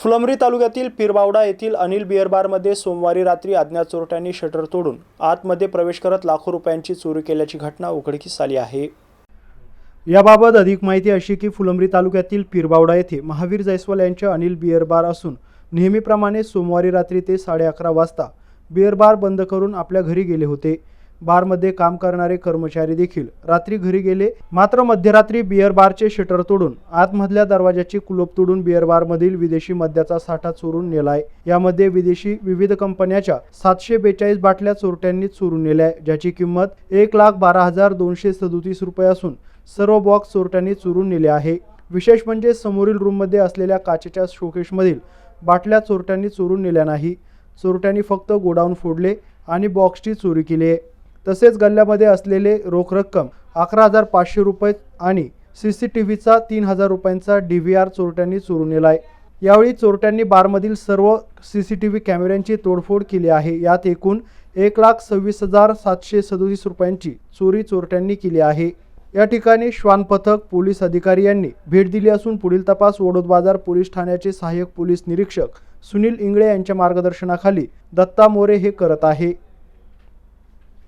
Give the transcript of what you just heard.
फुलंब्री तालुक्यातील पिरबावडा येथील अनिल बिअरबारमध्ये सोमवारी रात्री अज्ञात चोरट्यांनी शटर तोडून आतमध्ये प्रवेश करत लाखो रुपयांची चोरी केल्याची घटना उघडकीस आली आहे. याबाबत अधिक माहिती अशी की फुलंब्री तालुक्यातील पिरबावडा येथे महावीर जयस्वाल यांचे अनिल बिअरबार असून नेहमीप्रमाणे सोमवारी रात्री ते साडे अकरा वाजता बिअरबार बंद करून आपल्या घरी गेले होते. बारमध्ये काम करणारे कर्मचारी देखील रात्री घरी गेले. मात्र मध्यरात्री बिअर बारचे शटर तोडून आतमधल्या दरवाजाची कुलूप तोडून बिअर बारमधील विदेशी मद्याचा साठा चोरून नेलाय. यामध्ये विदेशी विविध कंपन्याच्या सातशे बेचाळीस बाटल्या चोरट्यांनी चोरून नेल्या ज्याची किंमत एक लाख बारा हजार दोनशे सदोतीस रुपये असून सर्व बॉक्स चोरट्यांनी चोरून नेले आहे. विशेष म्हणजे समोरील रूममध्ये असलेल्या काचेच्या शोकेशमधील बाटल्या चोरट्यांनी चोरून नेल्या नाही. चोरट्यांनी फक्त गोडाऊन फोडले आणि बॉक्सची चोरी केली आहे तसेच गल्ल्यामध्ये असलेले रोख रक्कम अकरा हजार पाचशे रुपये आणि सी सी टी व्हीचा तीन हजार रुपयांचा डी व्ही आर चोरट्यांनी चोरून नेला आहे यावेळी चोरट्यांनी बारमधील सर्व सी सी टी व्ही कॅमेऱ्यांची तोडफोड केली आहे. यात एकूण एक लाख सव्वीस हजार सातशे सदोतीस रुपयांची चोरी चोरट्यांनी केली आहे. या ठिकाणी श्वान पथक पोलीस अधिकारी यांनी भेट दिली असून पुढील तपास वडोद बाजार पोलीस ठाण्याचे सहाय्यक पोलीस निरीक्षक सुनील इंगळे यांच्या मार्गदर्शनाखाली दत्ता मोरे हे करत आहे.